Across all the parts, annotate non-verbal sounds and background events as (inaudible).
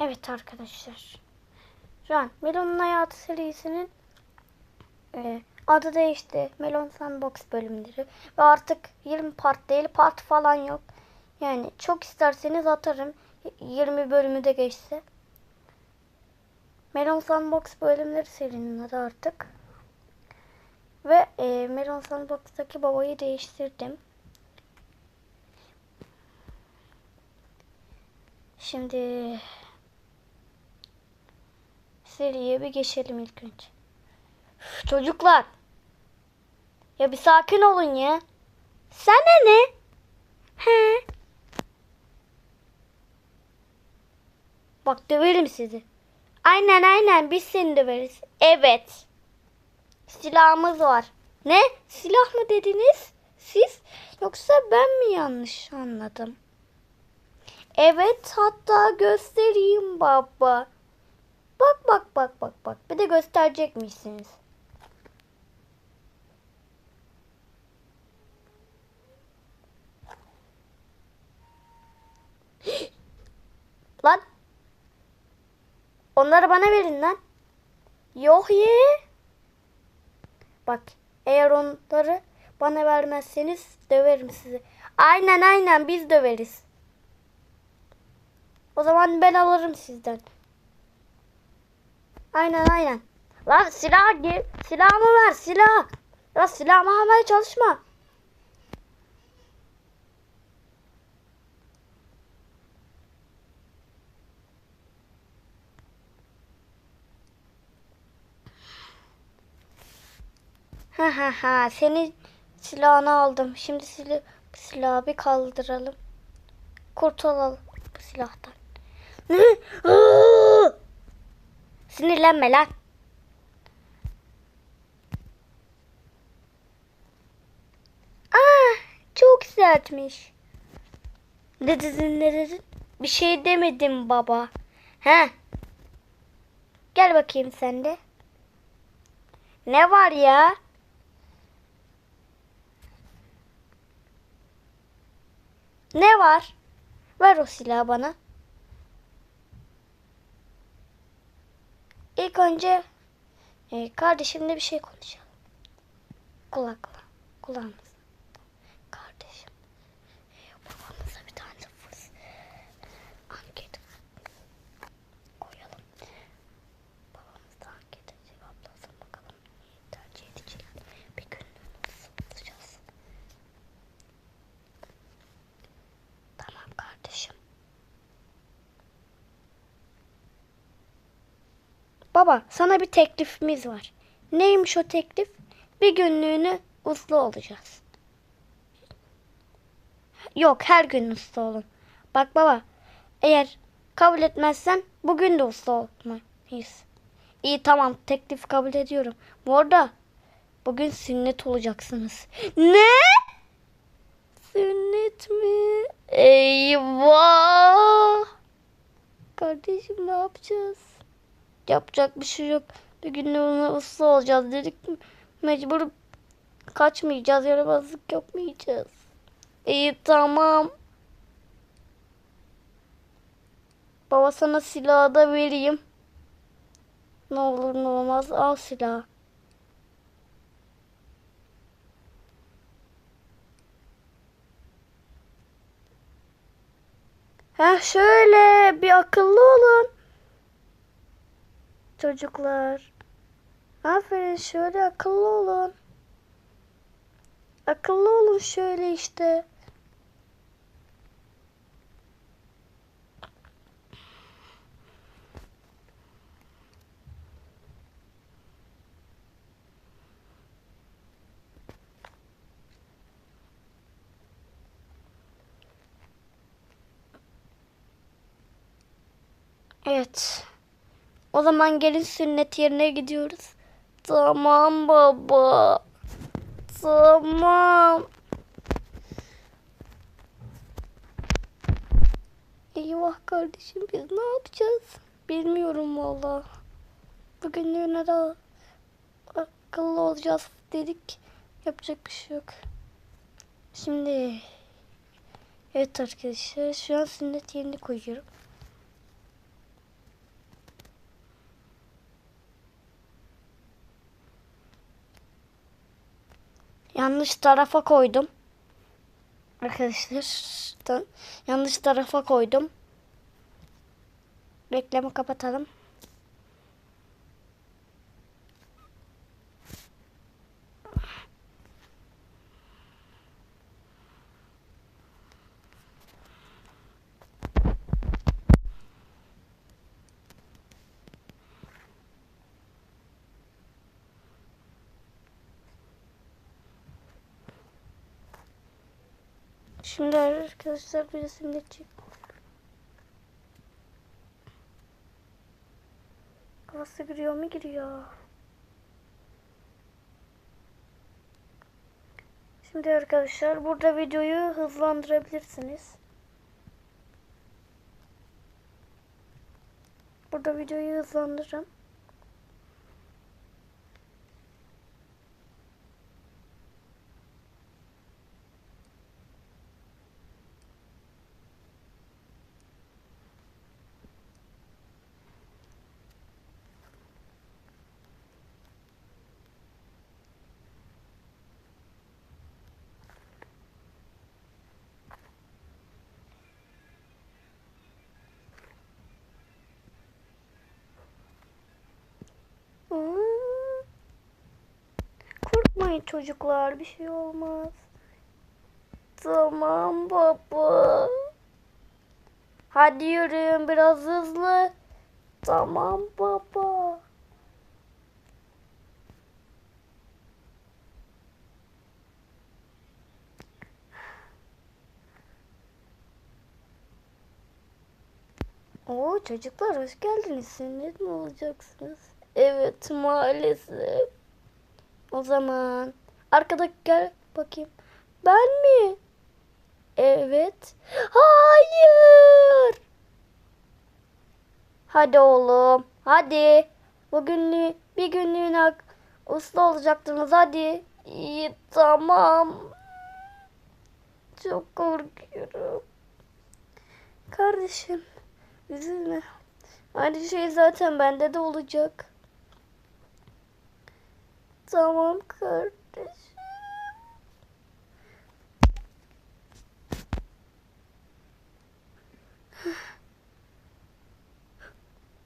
Evet arkadaşlar. Şu an Melon'un Hayatı serisinin e, adı değişti. Melon Sandbox bölümleri. Ve artık 20 part değil part falan yok. Yani çok isterseniz atarım. 20 bölümü de geçse. Melon Sandbox bölümleri serinin adı artık. Ve e, Melon Sandbox'taki babayı değiştirdim. Şimdi seriye bir geçelim ilk önce. Üf, Çocuklar. Ya bir sakin olun ya. Sana ne? He. Bak döverim sizi. Aynen aynen biz seni döveriz. Evet. Silahımız var. Ne? Silah mı dediniz? Siz? Yoksa ben mi yanlış anladım? Evet hatta göstereyim baba. Bak bak bak bak bak. Bir de gösterecekmişsiniz. (gasps) lan. Onları bana verin lan. Yok ye. Bak eğer onları bana vermezseniz döverim sizi. Aynen aynen biz döveriz. O zaman ben alırım sizden. Aynen aynen. Lan silah gir. Silahımı ver silah. Ya silahımı almaya çalışma. Ha ha ha senin silahını aldım. Şimdi silah, silahı bir kaldıralım. Kurtulalım bu silahtan. Ne? Sinirlenme lan. Aa, çok sertmiş. Ne dedin ne dedin? Bir şey demedim baba. He. Gel bakayım sen de. Ne var ya? Ne var? Ver o silahı bana. İlk önce e, kardeşimle bir şey konuşalım. Kulakla. Kulağımız. Kardeşim. E, babamıza bir tane fıs. Anket koyalım. Babamız da ankete cevaplasın bakalım. Neyi tercih edecek. Bir gün nasıl bulacağız. Tamam kardeşim. Baba sana bir teklifimiz var. Neymiş o teklif? Bir günlüğünü uslu olacağız. Yok her gün uslu olun. Bak baba eğer kabul etmezsen bugün de uslu olmayız. İyi tamam teklif kabul ediyorum. Bu arada bugün sünnet olacaksınız. Ne? Sünnet mi? Eyvah! Kardeşim ne yapacağız? Yapacak bir şey yok. Bir gün ona uslu olacağız dedik. Mecbur kaçmayacağız. Yaramazlık yapmayacağız. İyi tamam. Baba sana silahı da vereyim. Ne olur ne olmaz al silahı. Heh şöyle bir akıllı olun. Çocuklar. Aferin şöyle akıllı olun. Akıllı olun şöyle işte. Evet. O zaman gelin sünnet yerine gidiyoruz. Tamam baba. Tamam. Eyvah kardeşim biz ne yapacağız? Bilmiyorum valla. Bugünlüğüne de akıllı olacağız dedik. Yapacak bir şey yok. Şimdi evet arkadaşlar şu an sünnet yerini koyuyorum. Yanlış tarafa koydum. Arkadaşlar yanlış tarafa koydum. Reklamı kapatalım. Şimdi arkadaşlar bir resimde çek. Kafası giriyor mu giriyor. Şimdi arkadaşlar burada videoyu hızlandırabilirsiniz. Burada videoyu hızlandırın. Aa, Korkmayın çocuklar bir şey olmaz. Tamam baba. Hadi yürüyün biraz hızlı. Tamam baba. Oo çocuklar hoş geldiniz. Sünnet mi olacaksınız? Evet maalesef. O zaman arkada gel bakayım. Ben mi? Evet. Hayır. Hadi oğlum. Hadi. Bugünlü bir günlüğüne uslu olacaktınız. Hadi. İyi tamam. Çok korkuyorum. Kardeşim. Üzülme. Aynı şey zaten bende de olacak. Tamam kardeşim.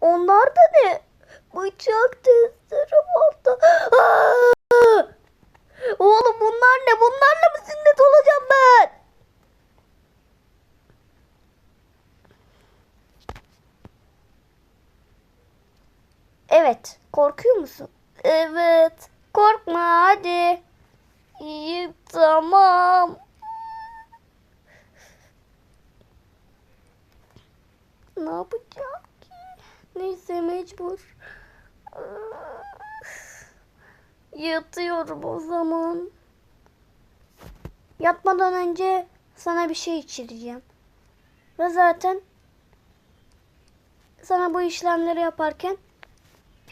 Onlar da ne? Bıçak testere oldu. Aa! Oğlum bunlar ne? Bunlarla mı sünnet olacağım ben? Evet. Korkuyor musun? Evet. Korkma hadi. İyi tamam. Ne yapacağım ki? Neyse mecbur. Yatıyorum o zaman. Yatmadan önce sana bir şey içireceğim. Ve zaten sana bu işlemleri yaparken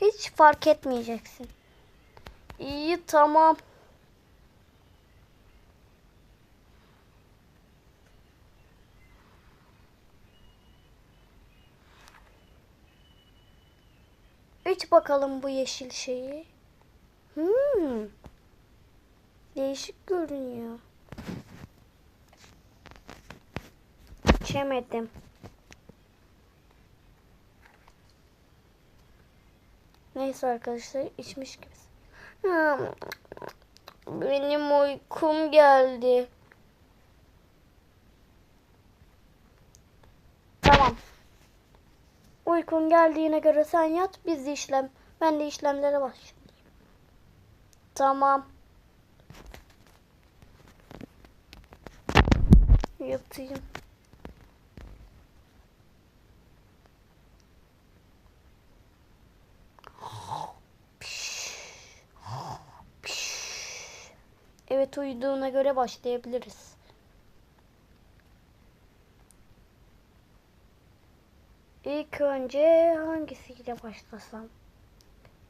hiç fark etmeyeceksin. İyi tamam. İç bakalım bu yeşil şeyi. Hmm. Değişik görünüyor. İçemedim. Neyse arkadaşlar içmiş gibi. Benim uykum geldi. Tamam. Uykun geldiğine göre sen yat. Biz de işlem. Ben de işlemlere başlayayım. Tamam. Yatayım. Evet uyuduğuna göre başlayabiliriz. İlk önce hangisiyle başlasam?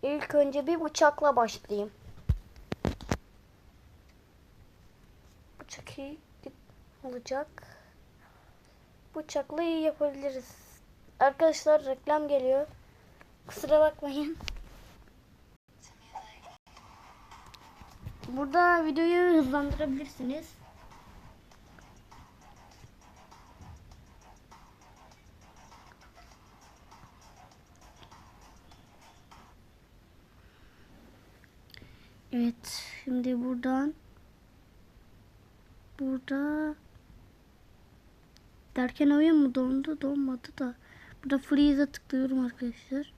İlk önce bir bıçakla başlayayım. Bıçak iyi olacak. Bıçakla iyi yapabiliriz. Arkadaşlar reklam geliyor. Kusura bakmayın. Burada videoyu hızlandırabilirsiniz. Evet, şimdi buradan burada derken oyun mu dondu? Donmadı da. Burada freeze'e tıklıyorum arkadaşlar.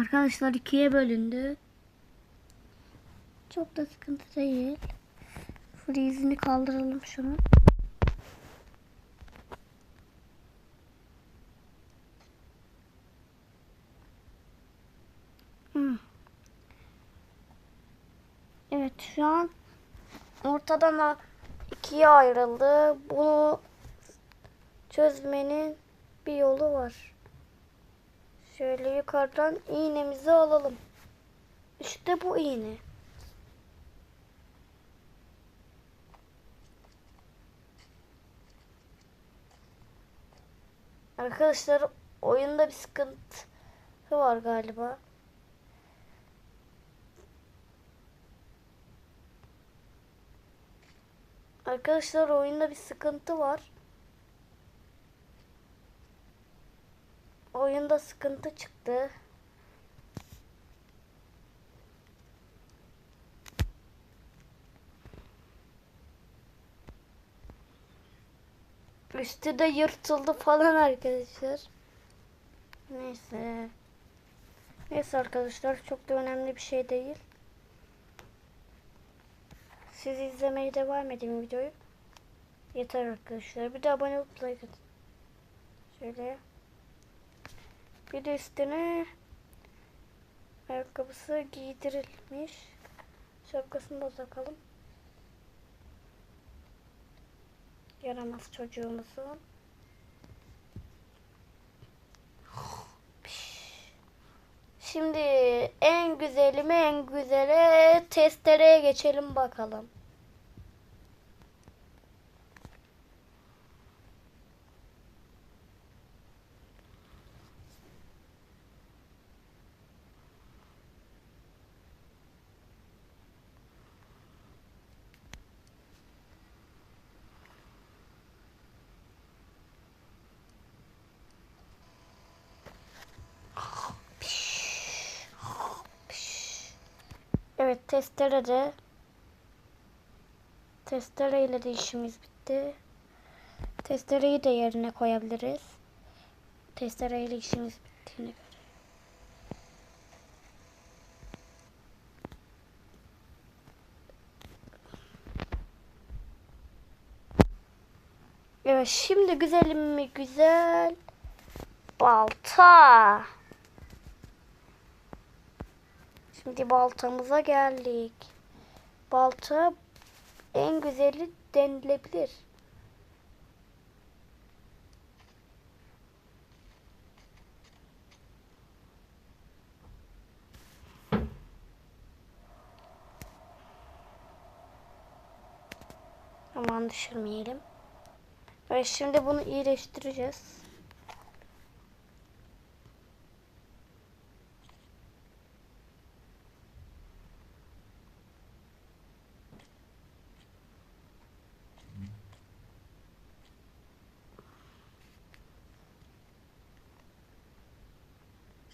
Arkadaşlar ikiye bölündü. Çok da sıkıntı değil. Freeze'ini kaldıralım şunu. Evet şu an ortadan ikiye ayrıldı. Bunu çözmenin bir yolu var. Şöyle yukarıdan iğnemizi alalım. İşte bu iğne. Arkadaşlar oyunda bir sıkıntı var galiba. Arkadaşlar oyunda bir sıkıntı var. Oyunda sıkıntı çıktı. Üstü de yırtıldı falan arkadaşlar. Neyse. Neyse arkadaşlar çok da önemli bir şey değil. Siz izlemeye devam edin videoyu. Yeter arkadaşlar. Bir de abone olup like atın. Şöyle. Bir de üstüne ayakkabısı giydirilmiş. Şapkasını da takalım. Yaramaz çocuğumuzun. Şimdi en güzeli mi en güzele testereye geçelim bakalım. Evet testere testereyle de işimiz bitti. Testereyi de yerine koyabiliriz. Testereyle işimiz bittiğine göre. Evet şimdi güzelim mi güzel balta. Şimdi baltamıza geldik. Balta en güzeli denilebilir. Aman düşürmeyelim. Ve şimdi bunu iyileştireceğiz.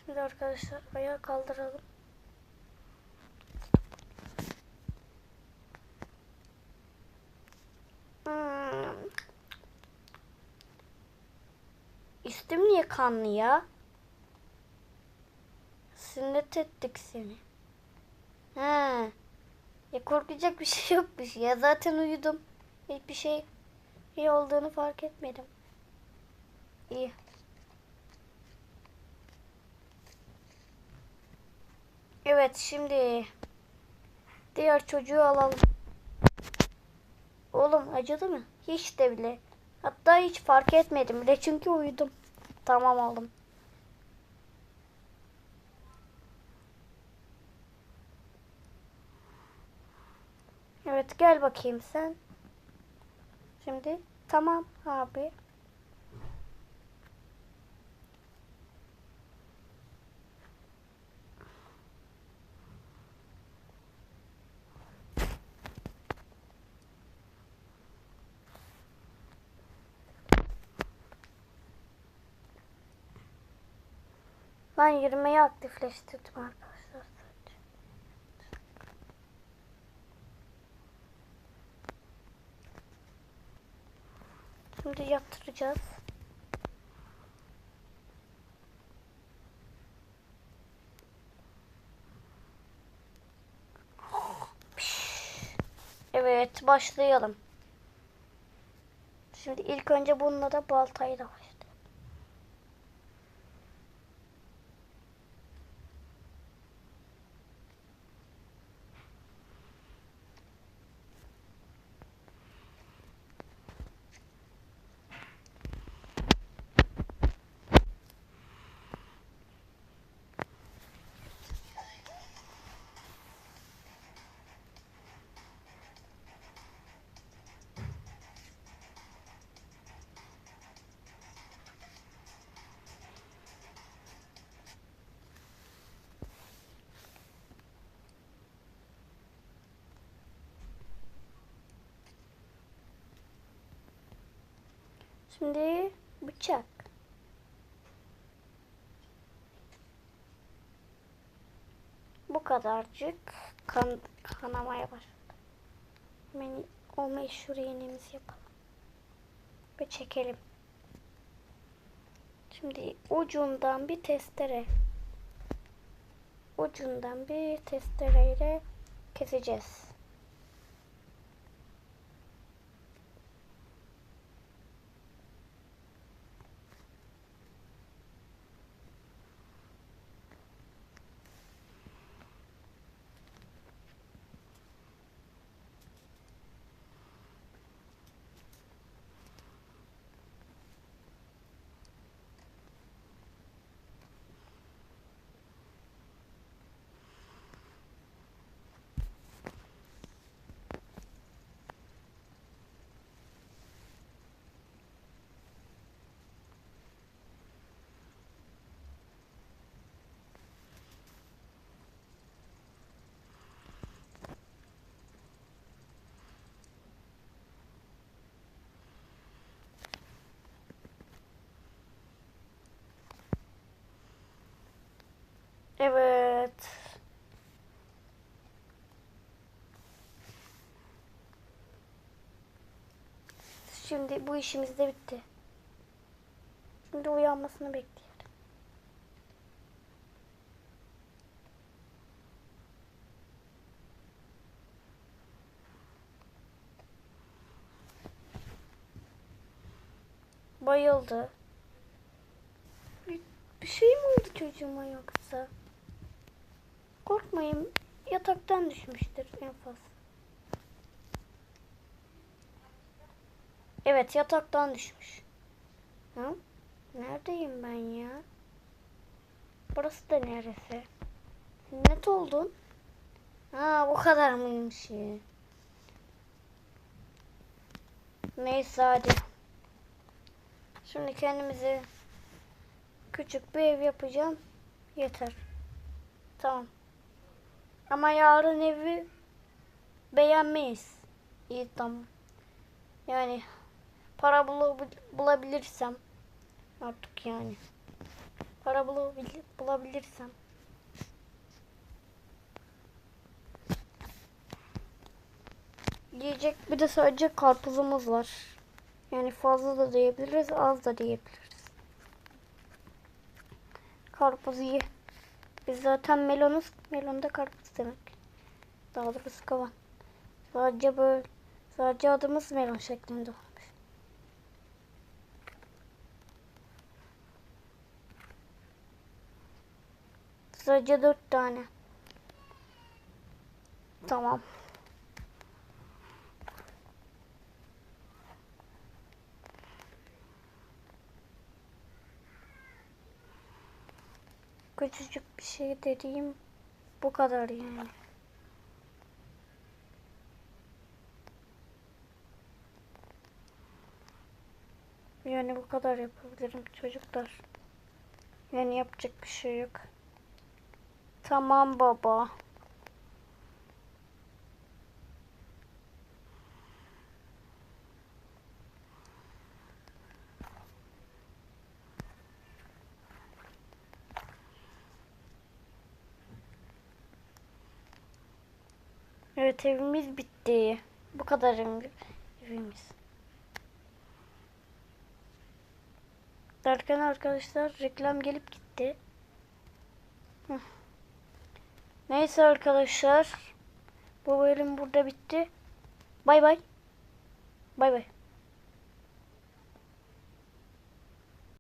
Şimdi arkadaşlar ayağı kaldıralım. Hmm. Üstüm niye kanlı ya? Sünnet ettik seni. Ha. Ya korkacak bir şey yokmuş ya. Zaten uyudum. Hiçbir şey iyi olduğunu fark etmedim. İyi. Evet şimdi diğer çocuğu alalım. Oğlum acıdı mı? Hiç de bile. Hatta hiç fark etmedim bile çünkü uyudum. Tamam oğlum. Evet gel bakayım sen. Şimdi Tamam abi. Ben yürümeyi aktifleştirdim arkadaşlar. Şimdi yatıracağız. Evet başlayalım. Şimdi ilk önce bununla da baltayla başlayalım. Şimdi bıçak. Bu kadarcık kan, kanamaya başladı. Hemen o meşhur iğnemizi yapalım. Ve çekelim. Şimdi ucundan bir testere. Ucundan bir testereyle keseceğiz. Evet. Şimdi bu işimiz de bitti. Şimdi uyanmasını bekliyorum. Bayıldı. Bir, bir şey mi oldu çocuğuma yoksa? Korkmayın. Yataktan düşmüştür en fazla. Evet yataktan düşmüş. Ha? Neredeyim ben ya? Burası da neresi? Net oldun. Ha bu kadar mıymış ya? Neyse hadi. Şimdi kendimize küçük bir ev yapacağım. Yeter. Tamam. Ama yarın evi beğenmeyiz. İyi tamam. Yani para bulabil- bulabilirsem artık yani. Para bulabil- bulabilirsem. Yiyecek bir de sadece karpuzumuz var. Yani fazla da diyebiliriz, az da diyebiliriz. Karpuzu ye. Biz zaten melonuz. Melon da karpuz demek. Daha doğrusu kavan. Sadece böyle. Sadece adımız melon şeklinde olmuş. Sadece dört tane. Tamam. Küçücük bir şey dediğim bu kadar yani. Yani bu kadar yapabilirim çocuklar. Yani yapacak bir şey yok. Tamam baba. Evet evimiz bitti. Bu kadar ev- evimiz. Derken arkadaşlar reklam gelip gitti. Neyse arkadaşlar. Bu bölüm burada bitti. Bay bay. Bay bay.